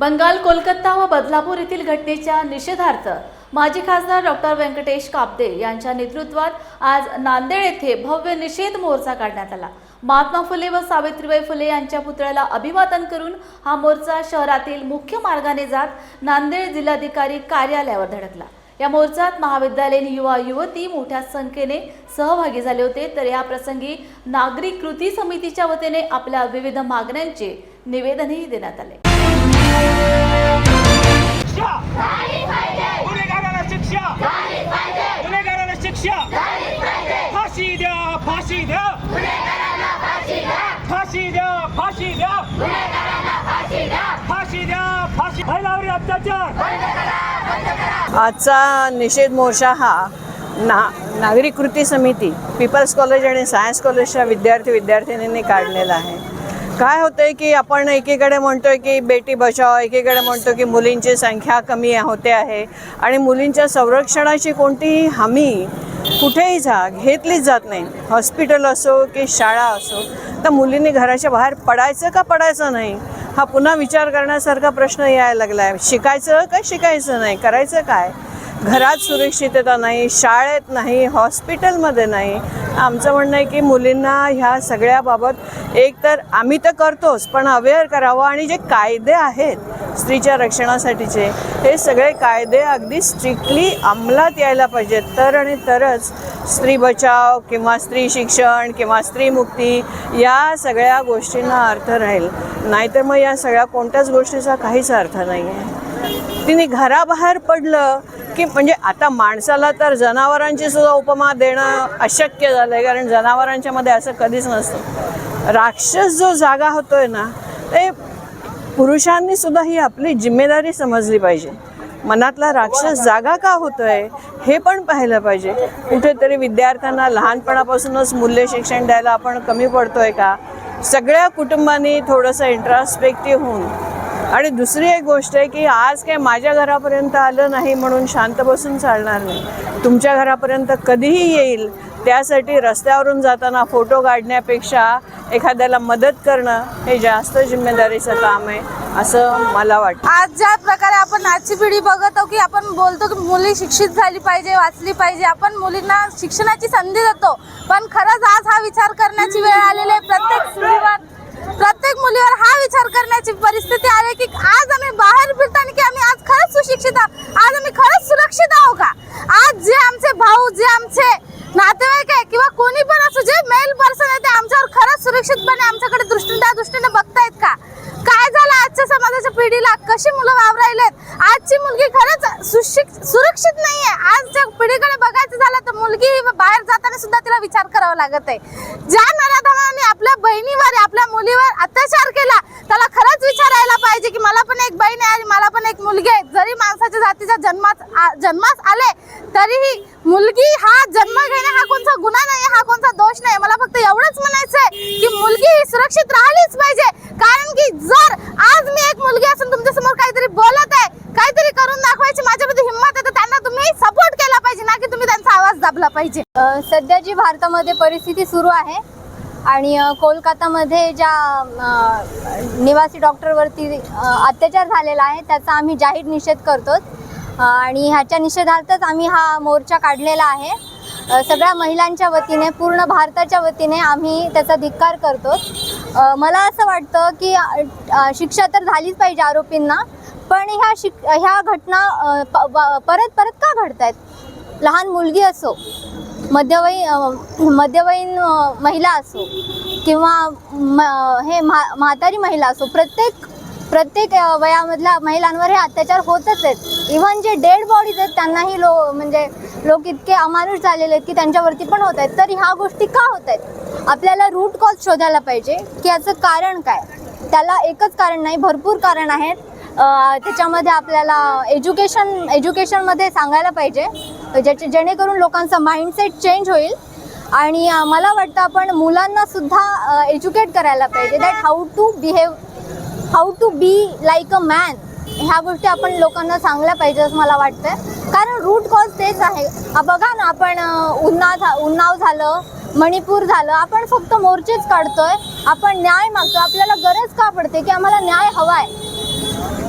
बंगाल कोलकाता व बदलापूर येथील घटनेच्या निषेधार्थ माजी खासदार डॉक्टर व्यंकटेश कापदे यांच्या नेतृत्वात आज नांदेड येथे भव्य निषेध मोर्चा काढण्यात आला. महात्मा फुले व सावित्रीबाई फुले यांच्या पुतळ्याला अभिवादन करून हा मोर्चा शहरातील मुख्य मार्गाने जात नांदेड जिल्हाधिकारी कार्यालयावर धडकला. या मोर्चात महाविद्यालयीन युवा युवती मोठ्या संख्येने सहभागी झाले होते. तर या प्रसंगी नागरिक कृती समितीच्या वतीने आपल्या विविध मागण्यांचे निवेदनही देण्यात आले. आजचा निषेध मोर्चा हा ना नागरिक कृती समिती पीपल्स कॉलेज आणि सायन्स कॉलेजच्या विद्यार्थी विद्यार्थिनींनी काढलेला आहे. काय होतंय की आपण एकीकडे म्हणतोय की बेटी बचाव एकीकडे म्हणतो की मुलींची संख्या कमी होते आहे. आणि मुलींच्या संरक्षणाची कोणतीही हमी कुठेही जा घेतलीच जात नाही. हॉस्पिटल असो की शाळा असो तर मुलींनी घराच्या बाहेर पडायचं का पडायचं नाही? हा पुन्हा विचार करण्यासारखा प्रश्न यायला लागला आहे शिकायचं का शिकायचं नाही? करायचं काय? घरात सुरक्षितता नाही शाळेत नाही हॉस्पिटलमध्ये नाही. आमचं म्हणणं आहे की मुलींना ह्या सगळ्याबाबत एक तर आम्ही तर करतोच पण अवेअर करावं आणि जे कायदे आहेत स्त्रीच्या रक्षणासाठीचे हे सगळे कायदे अगदी स्ट्रिक्टली अंमलात यायला पाहिजेत. तर आणि तरच स्त्री बचाव किंवा स्त्री शिक्षण किंवा स्त्रीमुक्ती या सगळ्या गोष्टींना अर्थ राहील. नाहीतर मग या सगळ्या कोणत्याच गोष्टीचा काहीच अर्थ नाही आहे तिने घराबाहेर पडलं की म्हणजे आता माणसाला तर जनावरांची सुद्धा उपमा देणं अशक्य झालं आहे कारण जनावरांच्या मध्ये असं कधीच नसतं. राक्षस जो जागा होतोय ना ते पुरुषांनी सुद्धा ही आपली जिम्मेदारी समजली पाहिजे. मनातला राक्षस जागा का होतोय हे पण पाहिलं पाहिजे. कुठेतरी विद्यार्थ्यांना लहानपणापासूनच मूल्य शिक्षण द्यायला आपण कमी पडतोय का? सगळ्या कुटुंबांनी थोडंसं इंट्रास्पेक्टिव्ह होऊन आणि दुसरी एक गोष्ट आहे की आज काय माझ्या घरापर्यंत आलं नाही म्हणून शांत बसून चालणार नाही. तुमच्या घरापर्यंत कधीही येईल त्यासाठी रस्त्यावरून जाताना फोटो काढण्यापेक्षा एखाद्याला मदत करणं हे जास्त जिम्मेदारीचं काम आहे असं मला वाटतं. आज ज्या प्रकारे आपण आजची पिढी बघत आहोत की आपण बोलतो की मुली शिक्षित झाली पाहिजे वाचली पाहिजे आपण मुलींना शिक्षणाची संधी देतो. पण खरंच आज हा विचार करण्याची वेळ आलेली आहे. प्रत्येक स्त्रीवर विचार करण्याची परिस्थिती आली की आज आम्ही बाहेर फिरताना की आम्ही आज खरंच सुशिक्षित आहोत आज आम्ही खरंच सुरक्षित आहोत का? आज जे आमचे भाऊ जे आमचे नातेवाईक आहे किंवा कोणी पण असो जे मेल पर्सन आहे ते आमच्यावर खरंच सुरक्षितपणे आमच्याकडे दृष्टी त्या दृष्टीने बघतायत का? काय झालं आजच्या समाजाच्या पिढीला? कशी मुलं वावरायलेत? आजची मुलगी खरंच सुशिक्षित सुरक्षित नाहीये आजच्या पिढीकडे बघायचं झालं तर मुलगी बाहेर जाताना सुद्धा तिला विचार करावा लागत आहे. ज्या नराधमाने आपल्या बहिणीवर आपल्या मुलीवर अत्याचार केला त्याला खरंच विचारायला पाहिजे की मला पण एक बहीण आहे आणि मला पण एक मुलगी आहे. जरी माणसाच्या जातीच्या जन्मात जन्मास आले तरीही मुलगी हा जन्म घेणे हा कोणता गुन्हा नाही हा कोणता दोष नाही. मला फक्त एवढंच म्हणायचं आहे की मुलगी ही सुरक्षित राहिलीच पाहिजे. कारण की जर आज मी एक मुलगी असून तुमच्यासमोर काहीतरी बोलत आहे काहीतरी करून दाखवायची माझ्यामध्ये हिंमत आहे तर त्यांना तुम्ही सपोर्ट केला पाहिजे ना की तुम्ही दाबला पाहिजे सध्या जी भारतामध्ये परिस्थिती सुरू आहे आणि कोलकातामध्ये ज्या निवासी डॉक्टरवरती अत्याचार झालेला आहे त्याचा आम्ही जाहीर निषेध करतो आणि ह्याच्या निषेधार्थच आम्ही हा मोर्चा काढलेला आहे. सगळ्या महिलांच्या वतीने पूर्ण भारताच्या वतीने आम्ही त्याचा धिक्कार करतो मला असं वाटतं की शिक्षा तर झालीच पाहिजे आरोपींना पण ह्या शिक ह्या घटना प- परत परत का घडत आहेत लहान मुलगी असो मध्यवयीन मध्यवयीन महिला असो किंवा म हे म्हा म्हातारी महिला असो प्रत्येक प्रत्येक वयामधल्या महिलांवर हे अत्याचार होतच आहेत. इव्हन जे डेड बॉडीज आहेत त्यांनाही लो म्हणजे लोक इतके अमानुष झालेले आहेत की त्यांच्यावरती पण होत आहेत. तर ह्या गोष्टी का होत आहेत? आपल्याला रूट कॉज शोधायला पाहिजे की याचं कारण काय? त्याला एकच कारण नाही भरपूर कारण आहेत. त्याच्यामध्ये आपल्याला एज्युकेशन एज्युकेशनमध्ये सांगायला पाहिजे ज्याचे जेणेकरून लोकांचा माइंडसेट चेंज होईल. आणि मला वाटतं आपण मुलांना सुद्धा एज्युकेट करायला पाहिजे. That how to behave how to be like a man ह्या गोष्टी आपण लोकांना सांगल्या पाहिजे असं मला वाटतं कारण रूट कॉज तेच आहे. बघा ना आपण अ, उन्नाव झा उन्नाव झालं मणिपूर झालं आपण फक्त मोर्चेच काढतोय. आपण न्याय मागतो आपल्याला गरज का पडते की आम्हाला न्याय हवा आहे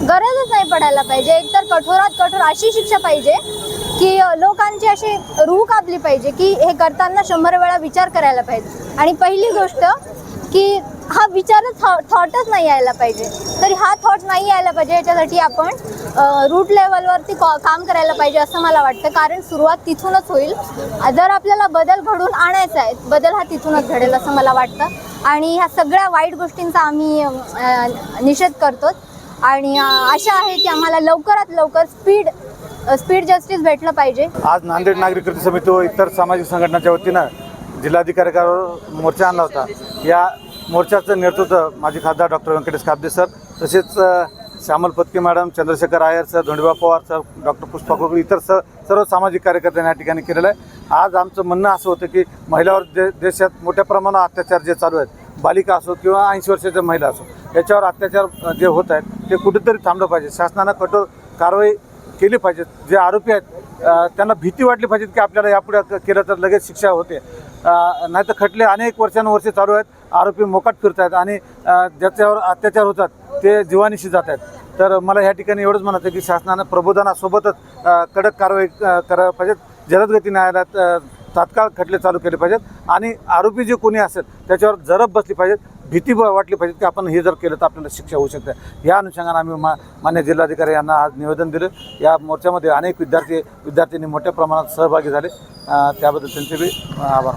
गरजच नाही पडायला पाहिजे. एकतर कठोरात कठोर अशी शिक्षा पाहिजे की लोकांची अशी रूह कापली पाहिजे की हे करताना शंभर वेळा विचार करायला पाहिजे. आणि पहिली गोष्ट की हा विचारच थॉटच नाही यायला पाहिजे. तरी हा थॉट नाही यायला पाहिजे याच्यासाठी आपण रूट लेवलवरती काम करायला पाहिजे असं मला वाटतं. कारण सुरुवात तिथूनच होईल. जर आपल्याला बदल घडून आणायचा आहे बदल हा तिथूनच घडेल असं मला वाटतं. आणि ह्या सगळ्या वाईट गोष्टींचा आम्ही निषेध करतो आणि आशा आहे की आम्हाला लवकरात लवकर स्पीड स्पीड जस्टिस भेटलं पाहिजे. आज नांदेड नागरिक कृती समिती व इतर सामाजिक संघटनाच्या वतीनं जिल्हाधिकाऱ्यावर मोर्चा आणला होता. या मोर्चाचं नेतृत्व माजी खासदार डॉक्टर व्यंकटेश काब्दे सर तसेच Shyamal Patke madam Chandrashekhar Iyer sir Dhondiba Pawar sir doctor Pushpa Khogale इतर स सर्व सामाजिक कार्यकर्त्यांनी या ठिकाणी केलेलं आहे. आज आमचं म्हणणं असं होतं की महिलावर दे देशात मोठ्या प्रमाणात अत्याचार जे चालू आहेत बालिका असो किंवा ऐंशी वर्षाच्या महिला असो याच्यावर अत्याचार जे होत आहेत ते कुठेतरी थांबलं पाहिजे. शासनानं कठोर कारवाई केली पाहिजेत. जे आरोपी आहेत त्यांना भीती वाटली पाहिजे की आपल्याला यापुढे केलं तर लगेच शिक्षा होते. नाही तर खटले अनेक वर्षानुवर्षे चालू आहेत आरोपी मोकाट फिरत आहेत आणि ज्याच्यावर अत्याचार होतात ते जीवानिशी जात आहेत तर मला ह्या ठिकाणी एवढंच म्हणायचं की शासनानं प्रबोधनासोबतच कडक कारवाई करायला पाहिजेत. जलदगती न्यायालयात तात्काळ खटले चालू केले पाहिजेत आणि आरोपी जे कोणी असेल त्याच्यावर जरब बसली पाहिजेत. भीती वाटली पाहिजे की आपण हे जर केलं तर आपल्याला शिक्षा होऊ शकते. या अनुषंगाने आम्ही मा मान्य जिल्हाधिकारी यांना आज निवेदन दिलं. या मोर्चामध्ये अनेक विद्यार्थी विद्यार्थ्यांनी मोठ्या प्रमाणात सहभागी झाले. त्याबद्दल त्यांचे बी आभार.